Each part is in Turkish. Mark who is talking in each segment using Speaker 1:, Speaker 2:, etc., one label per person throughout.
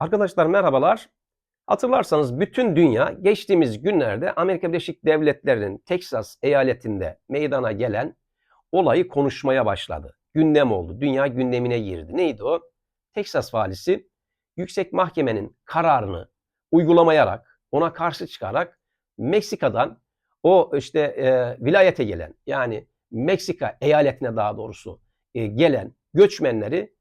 Speaker 1: Arkadaşlar merhabalar. Hatırlarsanız bütün dünya geçtiğimiz günlerde Amerika Birleşik Devletleri'nin Teksas eyaletinde meydana gelen olayı konuşmaya başladı. Gündem oldu. Dünya gündemine girdi. Neydi o? Teksas valisi yüksek mahkemenin kararını uygulamayarak, ona karşı çıkarak Meksika'dan o işte e, vilayete gelen yani Meksika eyaletine daha doğrusu e, gelen göçmenleri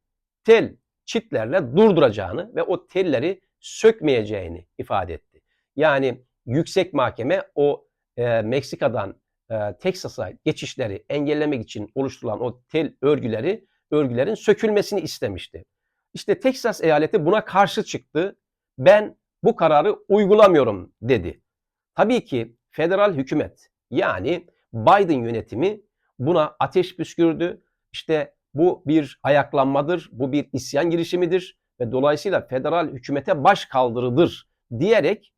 Speaker 1: tel çitlerle durduracağını ve o telleri sökmeyeceğini ifade etti. Yani yüksek mahkeme o e, Meksika'dan e, Teksas'a geçişleri engellemek için oluşturulan o tel örgüleri örgülerin sökülmesini istemişti. İşte Teksas eyaleti buna karşı çıktı. Ben bu kararı uygulamıyorum dedi. Tabii ki federal hükümet yani Biden yönetimi buna ateş püskürdü. İşte bu bir ayaklanmadır, bu bir isyan girişimidir ve dolayısıyla federal hükümete baş kaldırıdır diyerek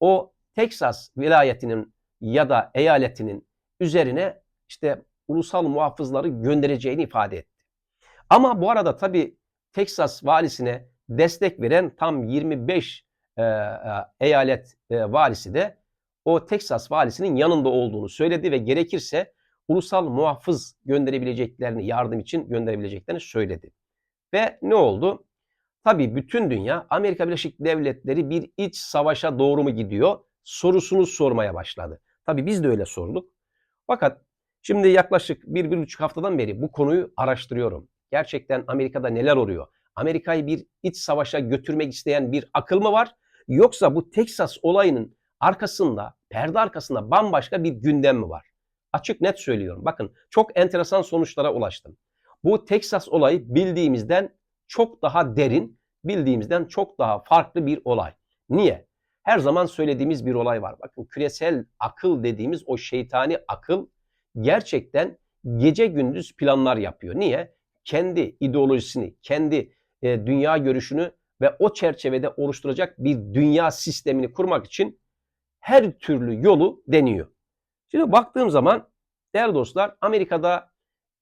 Speaker 1: o Teksas vilayetinin ya da eyaletinin üzerine işte ulusal muhafızları göndereceğini ifade etti. Ama bu arada tabii Teksas valisine destek veren tam 25 e, e, eyalet e, valisi de o Teksas valisinin yanında olduğunu söyledi ve gerekirse ulusal muhafız gönderebileceklerini, yardım için gönderebileceklerini söyledi. Ve ne oldu? Tabii bütün dünya Amerika Birleşik Devletleri bir iç savaşa doğru mu gidiyor sorusunu sormaya başladı. Tabii biz de öyle sorduk. Fakat şimdi yaklaşık bir, bir buçuk haftadan beri bu konuyu araştırıyorum. Gerçekten Amerika'da neler oluyor? Amerika'yı bir iç savaşa götürmek isteyen bir akıl mı var? Yoksa bu Teksas olayının arkasında, perde arkasında bambaşka bir gündem mi var? Açık net söylüyorum. Bakın çok enteresan sonuçlara ulaştım. Bu Teksas olayı bildiğimizden çok daha derin, bildiğimizden çok daha farklı bir olay. Niye? Her zaman söylediğimiz bir olay var. Bakın küresel akıl dediğimiz o şeytani akıl gerçekten gece gündüz planlar yapıyor. Niye? Kendi ideolojisini, kendi e, dünya görüşünü ve o çerçevede oluşturacak bir dünya sistemini kurmak için her türlü yolu deniyor. Şimdi baktığım zaman değerli dostlar Amerika'da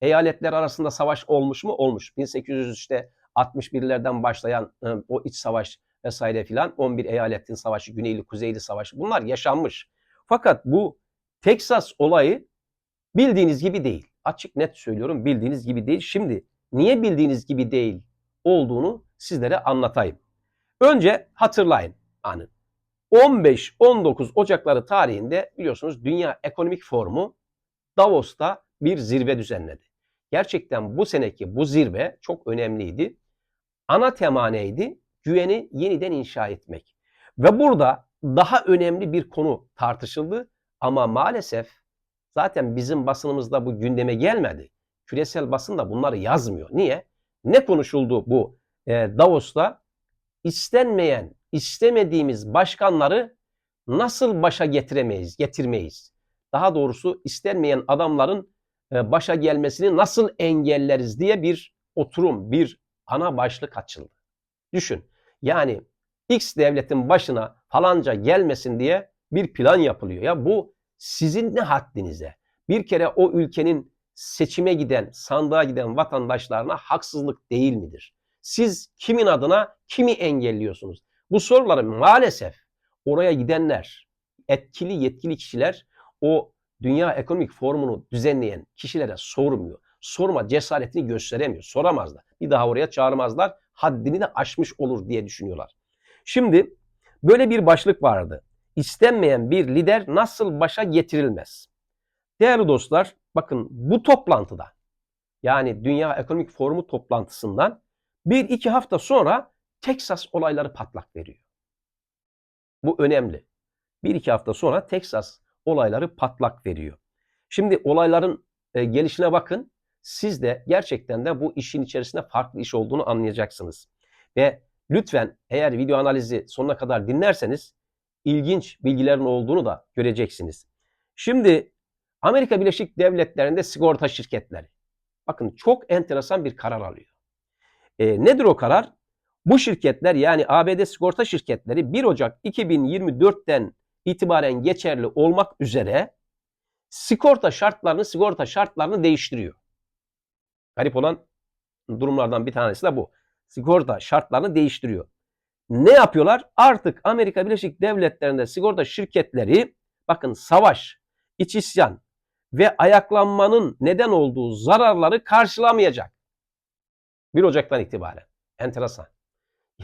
Speaker 1: eyaletler arasında savaş olmuş mu? Olmuş. 1800 işte 61'lerden başlayan e, o iç savaş vesaire filan 11 eyaletin savaşı, Güneyli Kuzeyli savaşı bunlar yaşanmış. Fakat bu Teksas olayı bildiğiniz gibi değil. Açık net söylüyorum bildiğiniz gibi değil. Şimdi niye bildiğiniz gibi değil olduğunu sizlere anlatayım. Önce hatırlayın. Hani 15-19 Ocakları tarihinde biliyorsunuz Dünya Ekonomik Forumu Davos'ta bir zirve düzenledi. Gerçekten bu seneki bu zirve çok önemliydi. Ana tema neydi? Güveni yeniden inşa etmek. Ve burada daha önemli bir konu tartışıldı ama maalesef zaten bizim basınımızda bu gündeme gelmedi. Küresel basın da bunları yazmıyor. Niye? Ne konuşuldu bu e, Davos'ta? İstenmeyen, istemediğimiz başkanları nasıl başa getiremeyiz, getirmeyiz? Daha doğrusu istenmeyen adamların e, başa gelmesini nasıl engelleriz diye bir oturum, bir ana başlık açıldı. Düşün. Yani X devletin başına falanca gelmesin diye bir plan yapılıyor. Ya bu sizin ne haddinize? Bir kere o ülkenin seçime giden, sandığa giden vatandaşlarına haksızlık değil midir? Siz kimin adına kimi engelliyorsunuz? Bu soruları maalesef oraya gidenler, etkili yetkili kişiler o Dünya Ekonomik Forumu'nu düzenleyen kişilere sormuyor. Sorma cesaretini gösteremiyor. Soramazlar. Bir daha oraya çağırmazlar. Haddini de aşmış olur diye düşünüyorlar. Şimdi böyle bir başlık vardı. İstenmeyen bir lider nasıl başa getirilmez? Değerli dostlar bakın bu toplantıda yani Dünya Ekonomik Forumu toplantısından bir iki hafta sonra Teksas olayları patlak veriyor. Bu önemli. Bir iki hafta sonra Teksas olayları patlak veriyor. Şimdi olayların e, gelişine bakın. Siz de gerçekten de bu işin içerisinde farklı iş olduğunu anlayacaksınız. Ve lütfen eğer video analizi sonuna kadar dinlerseniz ilginç bilgilerin olduğunu da göreceksiniz. Şimdi Amerika Birleşik Devletleri'nde sigorta şirketleri. Bakın çok enteresan bir karar alıyor. E, nedir o karar? Bu şirketler yani ABD sigorta şirketleri 1 Ocak 2024'ten itibaren geçerli olmak üzere sigorta şartlarını sigorta şartlarını değiştiriyor. Garip olan durumlardan bir tanesi de bu. Sigorta şartlarını değiştiriyor. ne yapıyorlar? Artık Amerika Birleşik Devletleri'nde sigorta şirketleri bakın savaş, iç isyan ve ayaklanmanın neden olduğu zararları karşılamayacak. 1 Ocak'tan itibaren. Enteresan.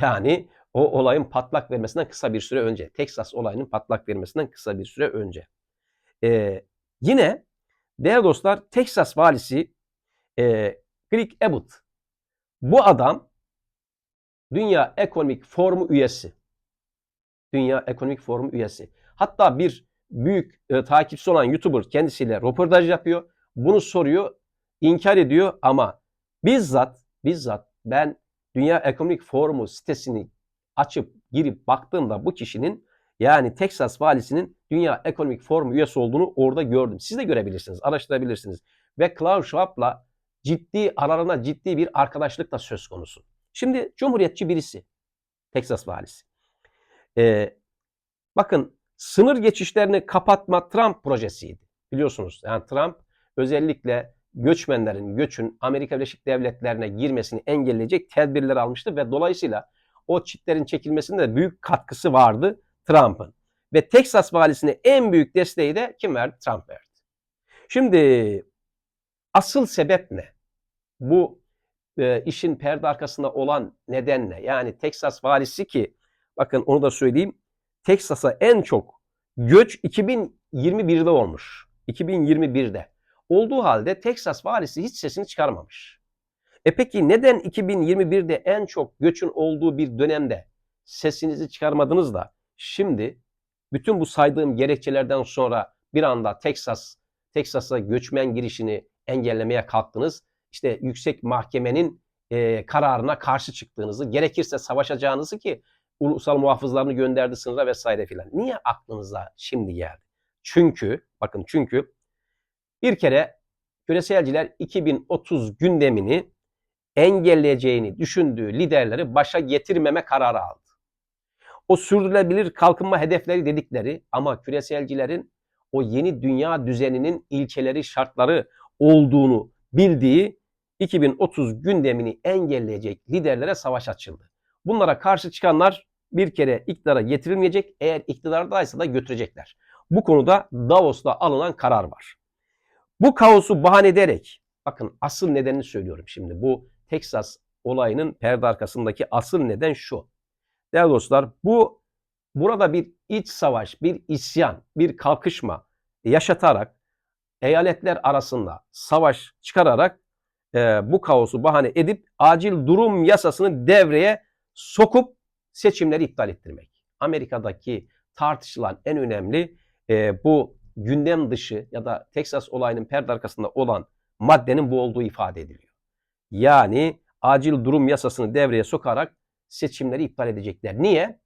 Speaker 1: Yani o olayın patlak vermesinden kısa bir süre önce. Texas olayının patlak vermesinden kısa bir süre önce. Ee, yine değerli dostlar Texas valisi e, Greg Abbott. Bu adam Dünya Ekonomik Forumu üyesi. Dünya Ekonomik Forumu üyesi. Hatta bir büyük e, takipçisi olan YouTuber kendisiyle röportaj yapıyor. Bunu soruyor, inkar ediyor ama bizzat bizzat ben Dünya Ekonomik Forumu sitesini açıp girip baktığımda bu kişinin yani Texas valisinin Dünya Ekonomik Forum üyesi olduğunu orada gördüm. Siz de görebilirsiniz, araştırabilirsiniz. Ve Klaus Schwab'la ciddi aralarında ciddi bir arkadaşlık da söz konusu. Şimdi cumhuriyetçi birisi. Texas valisi. Ee, bakın sınır geçişlerini kapatma Trump projesiydi. Biliyorsunuz yani Trump özellikle göçmenlerin göçün Amerika Birleşik Devletleri'ne girmesini engelleyecek tedbirler almıştı ve dolayısıyla o çitlerin çekilmesinde de büyük katkısı vardı Trump'ın. Ve Texas valisine en büyük desteği de kim verdi? Trump verdi. Şimdi asıl sebep ne? Bu e, işin perde arkasında olan neden ne? Yani Texas valisi ki bakın onu da söyleyeyim. Texas'a en çok göç 2021'de olmuş. 2021'de. Olduğu halde Texas valisi hiç sesini çıkarmamış. E peki neden 2021'de en çok göçün olduğu bir dönemde sesinizi çıkarmadınız da şimdi bütün bu saydığım gerekçelerden sonra bir anda Texas Texas'a göçmen girişini engellemeye kalktınız. İşte yüksek mahkemenin e, kararına karşı çıktığınızı, gerekirse savaşacağınızı ki ulusal muhafızlarını gönderdi sınıra vesaire filan. Niye aklınıza şimdi geldi? Çünkü bakın çünkü bir kere küreselciler 2030 gündemini engelleyeceğini düşündüğü liderleri başa getirmeme kararı aldı. O sürdürülebilir kalkınma hedefleri dedikleri ama küreselcilerin o yeni dünya düzeninin ilkeleri, şartları olduğunu bildiği 2030 gündemini engelleyecek liderlere savaş açıldı. Bunlara karşı çıkanlar bir kere iktidara getirilmeyecek, eğer iktidardaysa da götürecekler. Bu konuda Davos'ta alınan karar var. Bu kaosu bahane ederek, bakın asıl nedenini söylüyorum şimdi. Bu Texas olayının perde arkasındaki asıl neden şu. Değerli dostlar bu burada bir iç savaş, bir isyan, bir kalkışma yaşatarak eyaletler arasında savaş çıkararak e, bu kaosu bahane edip acil durum yasasını devreye sokup seçimleri iptal ettirmek. Amerika'daki tartışılan en önemli e, bu gündem dışı ya da Texas olayının perde arkasında olan maddenin bu olduğu ifade ediliyor. Yani acil durum yasasını devreye sokarak seçimleri iptal edecekler. Niye?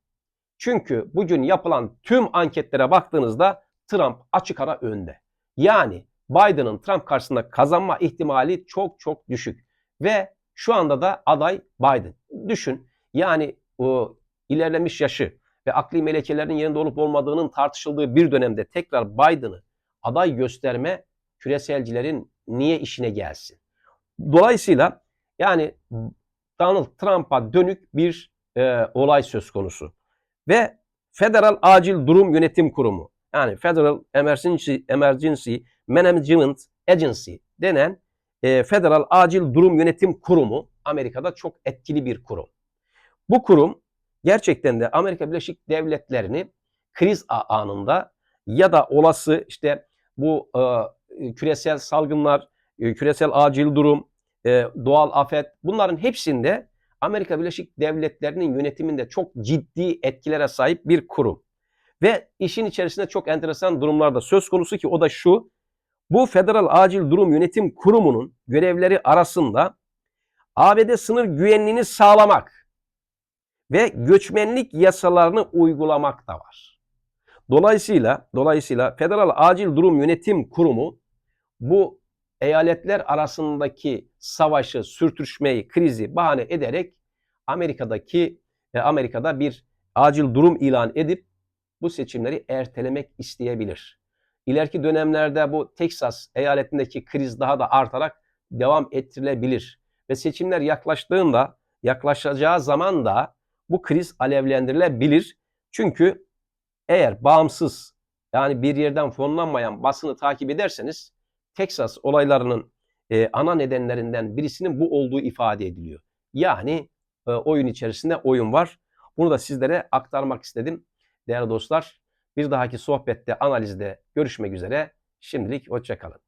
Speaker 1: Çünkü bugün yapılan tüm anketlere baktığınızda Trump açık ara önde. Yani Biden'ın Trump karşısında kazanma ihtimali çok çok düşük. Ve şu anda da aday Biden. Düşün yani o ilerlemiş yaşı ve akli melekelerin yerinde olup olmadığının tartışıldığı bir dönemde tekrar Biden'ı aday gösterme küreselcilerin niye işine gelsin? Dolayısıyla yani Donald Trump'a dönük bir e, olay söz konusu. Ve Federal Acil Durum Yönetim Kurumu yani Federal Emergency, Emergency Management Agency denen e, Federal Acil Durum Yönetim Kurumu Amerika'da çok etkili bir kurum. Bu kurum gerçekten de Amerika Birleşik Devletleri'ni kriz anında ya da olası işte bu e, küresel salgınlar, e, küresel acil durum, e, doğal afet bunların hepsinde Amerika Birleşik Devletleri'nin yönetiminde çok ciddi etkilere sahip bir kurum. Ve işin içerisinde çok enteresan durumlar da söz konusu ki o da şu. Bu Federal Acil Durum Yönetim Kurumu'nun görevleri arasında ABD sınır güvenliğini sağlamak ve göçmenlik yasalarını uygulamak da var. Dolayısıyla dolayısıyla Federal Acil Durum Yönetim Kurumu bu eyaletler arasındaki savaşı, sürtüşmeyi, krizi bahane ederek Amerika'daki e, Amerika'da bir acil durum ilan edip bu seçimleri ertelemek isteyebilir. İleriki dönemlerde bu Texas eyaletindeki kriz daha da artarak devam ettirilebilir ve seçimler yaklaştığında yaklaşacağı zaman da bu kriz alevlendirilebilir. Çünkü eğer bağımsız yani bir yerden fonlanmayan basını takip ederseniz Texas olaylarının e, ana nedenlerinden birisinin bu olduğu ifade ediliyor. Yani e, oyun içerisinde oyun var. Bunu da sizlere aktarmak istedim. Değerli dostlar bir dahaki sohbette analizde görüşmek üzere. Şimdilik hoşçakalın.